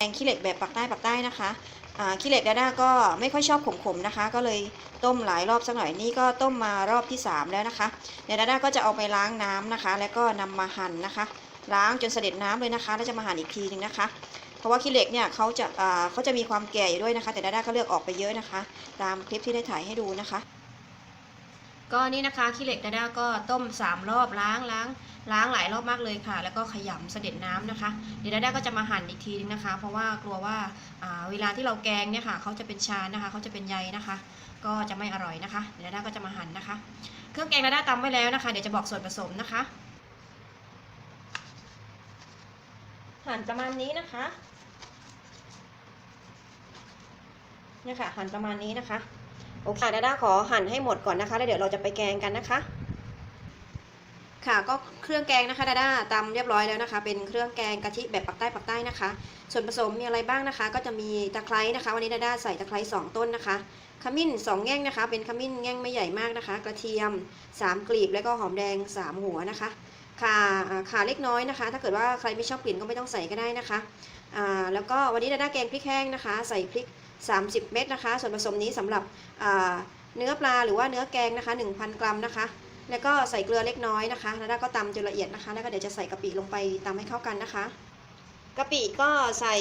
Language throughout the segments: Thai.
แกงขี้เหล็กแบบปักใต้ปักใต้นะคะขี้เหล็กดาด้าก็ไม่ค่อยชอบขมๆนะคะ ก็เลยต้มหลายรอบสักหน่อยนี่ก็ต้มมารอบที่ 3 แล้วนะคะเดี๋ยวดาด้าก็จะเอาไปล้างน้ำนะคะ แล้วก็นำมาหั่นนะคะ ล้างจนเสด็จน้ำเลยนะคะ แล้วจะมาหั่นอีกทีหนึงนะคะ เพราะว่าขี้เหล็กเนี่ยเขาจะเขาจะมีความแก่อยู่ด้วยนะคะ แต่ดาด้าก็เลือกออกไปเยอะนะคะ ตามคลิปที่ได้ถ่ายให้ดูนะคะ ก็นี่นะคะขี้เหล็กดาด้าก็ต้ม 3 รอบล้างล้างล้างหลายรอบมากเลยค่ะ แล้วก็ขยำเสด็จน้ำนะคะ เดี๋ยวดาด้าก็จะมาหั่นอีกทีนึงนะคะ เพราะว่ากลัวว่าอ่าเวลาที่เราแกงเนี่ยค่ะเขาจะเป็นชานนะคะเขาจะเป็นใยนะคะ ก็จะไม่อร่อยนะคะ เดี๋ยวดาด้าก็จะมาหั่นนะคะ เครื่องแกงดาด้าตำไว้แล้วนะคะ เดี๋ยวจะบอกส่วนผสมนะคะ หั่นประมาณนี้นะคะเนี่ยค่ะหั่นประมาณนี้นะคะ โอเคดาด้าขอหั่นให้หมดก่อนนะคะ แล้วเดี๋ยวเราจะไปแกงกันนะคะ ค่ะก็เครื่องแกงนะคะดาด้าตำเรียบร้อยแล้วนะคะ เป็นเครื่องแกงกะทิแบบปักใต้ปักใต้นะคะ ส่วนผสมมีอะไรบ้างนะคะ ก็จะมีตะไคร้นะคะ วันนี้ดาด้าใส่ตะไคร้2ต้นนะคะขมิ้น 2 แง่งนะคะ เป็นขมิ้นแง่งไม่ใหญ่มากนะคะ กระเทียม 3 กลีบ แล้วก็หอมแดง 3 หัวนะคะข่าข่าเล็กน้อยนะคะ ถ้าเกิดว่าใครไม่ชอบกลิ่นก็ไม่ต้องใส่ก็ได้นะคะอ่าแล้วก็วันนี้ดาด้าแกงพริกแห้งนะคะ ใส่พริก 30 เม็ดนะคะ ส่วนผสมนี้สำหรับเนื้อปลาหรือว่าเนื้อแกงนะคะ 1,000 กรัมนะคะ แล้วก็ใส่เกลือเล็กน้อยนะคะแล้วก็ตำจนละเอียดนะคะ แล้วก็เดี๋ยวจะใส่กะปิลงไปตำให้เข้ากันนะคะกะปิก็ใส่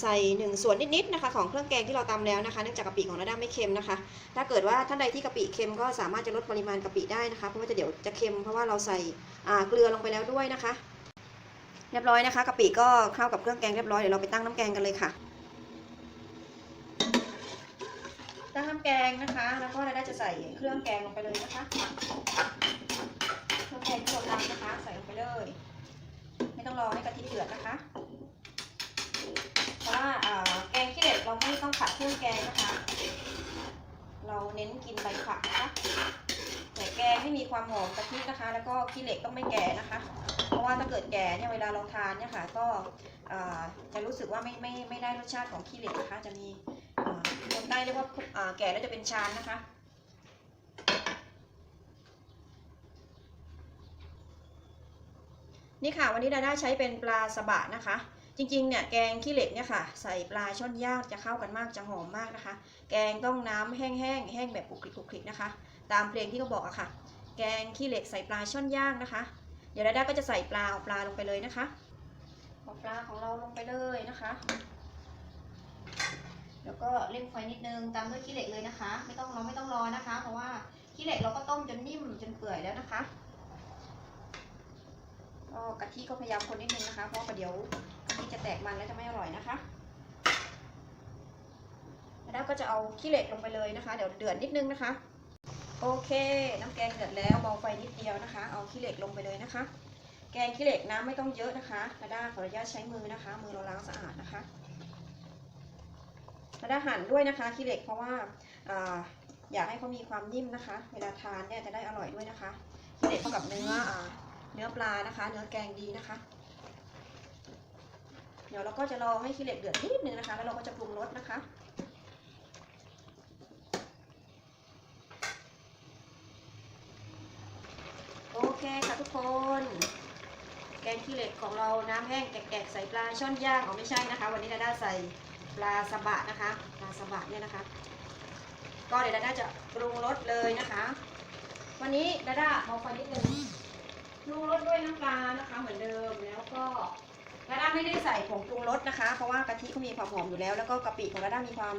ใส่หนึ่งส่วนนิดๆนะคะ ของเครื่องแกงที่เราตำแล้วนะคะเนื่องจากกะปิของเราด้าไม่เค็มนะคะ ถ้าเกิดว่าท่านใดที่กะปิเค็มก็สามารถจะลดปริมาณกะปิได้นะคะเพราะว่าจะเดี๋ยวจะเค็มเพราะว่าเราใส่เกลือลงไปแล้วด้วยนะคะ เรียบร้อยนะคะกะปิก็เข้ากับเครื่องแกงเรียบร้อยเดี๋ยวเราไปตั้งน้ำแกงกันเลยค่ะ ตั้งน้ำแกงนะคะ แล้วก็เราได้จะใส่เครื่องแกงลงไปเลยนะคะเครื่องแกงที่เราทำนะคะ ใส่ลงไปเลย ไม่ต้องรอให้กะทิเดือดนะคะ เพราะว่าแกงขี้เหล็กเราไม่ต้องผัดเครื่องแกงนะคะ เราเน้นกินใบผักนะคะแต่แกงไม่มีความหอมกะทินะคะ แล้วก็ขี้เหล็กต้องไม่แก่นะคะ เพราะว่าถ้าเกิดแก่เนี่ยเวลาเราทานเนี่ยค่ะ ก็จะรู้สึกว่าไม่ไม่ไม่ได้รสชาติของขี้เหล็กนะคะ จะมี อ่าคนใต้เรียกว่าแก่แล้วจะเป็นชานนะคะ นี่ค่ะวันนี้ดาด้าใช้เป็นปลาสบะนะคะ จริงๆเนี่ยแกงขี้เหล็กเนี่ยค่ะ ใส่ปลาช่อนย่างจะเข้ากันมากจะหอมมากนะคะ แกงต้องน้ำแห้งๆแห้งแบบคลุกคลิกคลุกคลิกนะคะ ตามเพลงที่เขาบอกอะค่ะ แกงขี้เหล็กใส่ปลาช่อนย่างนะคะ เดี๋ยวดาด้าก็จะใส่ปลาเอาปลาลงไปเลยนะคะเอาปลาของเราลงไปเลยนะคะ แล้วก็เร่งไฟนิดนึงตามด้วยขี้เหล็กเลยนะคะ ไม่ต้องเรอไม่ต้องรอนะคะ เพราะว่าขี้เหล็กเราก็ต้มจนนิ่มจนเปื่อยแล้วนะคะก็กะทิก็พยายามคนนิดนึงนะคะเพราะว่าเดี๋ยวกะทิจะแตกมันแล้วจะไม่อร่อยนะคะแล้วก็จะเอาขี้เหล็กลงไปเลยนะคะ เดี๋ยวเดือดนิดนึงนะคะ โอเค น้ำแกงเดือดแล้วเบาไฟนิดเดียวนะคะ เอาขี้เหล็กลงไปเลยนะคะ แกงขี้เหล็กน้ำไม่ต้องเยอะนะคะนาด้าขออนุญาตใช้มือนะคะ มือเราล้างสะอาดนะคะ นาด้าหั่นด้วยนะคะขี้เหล็กเพราะว่าอยากให้เขามีความนิ่มนะคะ เวลาทานเนี่ยจะได้อร่อยด้วยนะคะขี้เหล็กเข้ากับเนื้อเนื้อปลานะคะ เนื้อแกงดีนะคะ เดี๋ยวเราก็จะรอให้ขี้เหล็กเดือดนิดนึงนะคะ แล้วเราก็จะปรุงรสนะคะโอเคค่ะทุกคน แกงขี้เหล็กของเราน้ำแห้งแกะๆใส่ปลาช่อนย่างอ๋อไม่ใช่นะคะ วันนี้ดาด้าใส่ ปลาสบะนะคะปลาสบะเนี่ยนะคะ ก็เดี๋ยวดาด้าจะปรุงรสเลยนะคะ วันนี้ดาด้าเอาไฟนิดนึงปรุงรสด้วยน้ำปลานะคะ เหมือนเดิมแล้วก็ดาด้าไม่ได้ใส่ผงปรุงรสนะคะ เพราะว่ากะทิเขามีความหอมอยู่แล้ว แล้วก็กะปิของดาด้ามีความ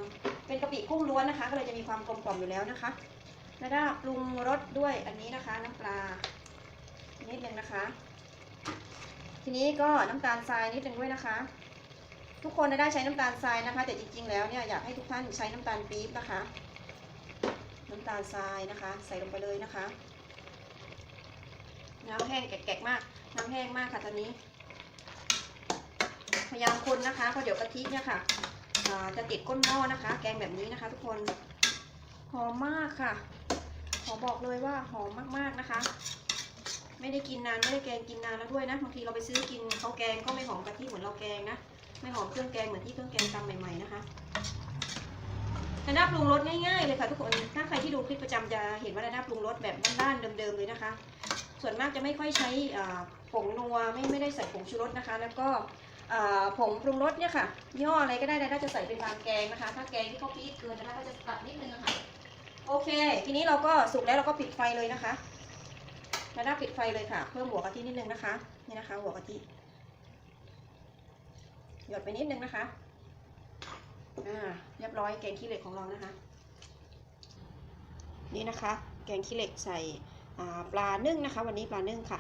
เป็นกะปิกุ้งล้วนนะคะ ก็เลยจะมีความกลมกล่อมอยู่แล้วนะคะดาด้าปรุงรสด้วยอันนี้นะคะ น้ำปลานิดนึงนะคะ ทีนี้ก็น้ำตาลทรายนิดนึงด้วยนะคะ ทุกคนดาด้ใช้น้ำตาลทรายนะคะ แต่จริง ๆ แล้วเนี่ยอยากให้ทุกท่านใช้น้ำตาลปี๊บนะคะ น้ำตาลทรายนะคะ ใส่ลงไปเลยนะคะ น้ำแห้งแกะๆมาก น้ำแห้งมากค่ะตอนนี้ พยายามคนนะคะเพราะเดี๋ยวกะทิเนี่ยค่ะจะติดก้นหม้อนะคะ แกงแบบนี้นะคะ ทุกคนหอมมากค่ะ ขอบอกเลยว่าหอมมากๆนะคะ ไม่ได้กินนานไม่ได้แกงกินนานแล้วด้วยนะบางทีเราไปซื้อกินเขาแกงก็ไม่หอมกะทิเหมือนเราแกงนะ ไม่หอมเครื่องแกงเหมือนที่เครื่องแกงตำใหม่ๆนะคะดาด้าปรุงรสง่ายๆเลยค่ะทุกคน ถ้าใครที่ดูคลิปประจำจะเห็นว่าดาด้าปรุงรสแบบบ้านๆเดิมๆเลยนะคะ ส่วนมากจะไม่ค่อยใช้ผงนัวไม่ไม่ได้ใส่ผงชูรสนะคะ แล้วก็ผงปรุงรสเนี่ยค่ะย่ออะไรก็ได้ดาด้าจะใส่ไปตามแกงนะคะ ถ้าแกงที่เขาปี๊ดเกินดาด้าก็จะตัดนิดนึงค่ะ โอเค ทีนี้เราก็สุกแล้วเราก็ปิดไฟเลยนะคะดาด้าปิดไฟเลยค่ะ เพิ่มหัวกะทินิดนึงนะคะ นี่นะคะ หัวกะทิ หยดไปนิดนึงนะคะ อ่า เรียบร้อยแกงขี้เหล็กของเรานะคะ นี่นะคะ แกงขี้เหล็กใส่ปลานึ่งนะคะ วันนี้ปลานึ่งค่ะ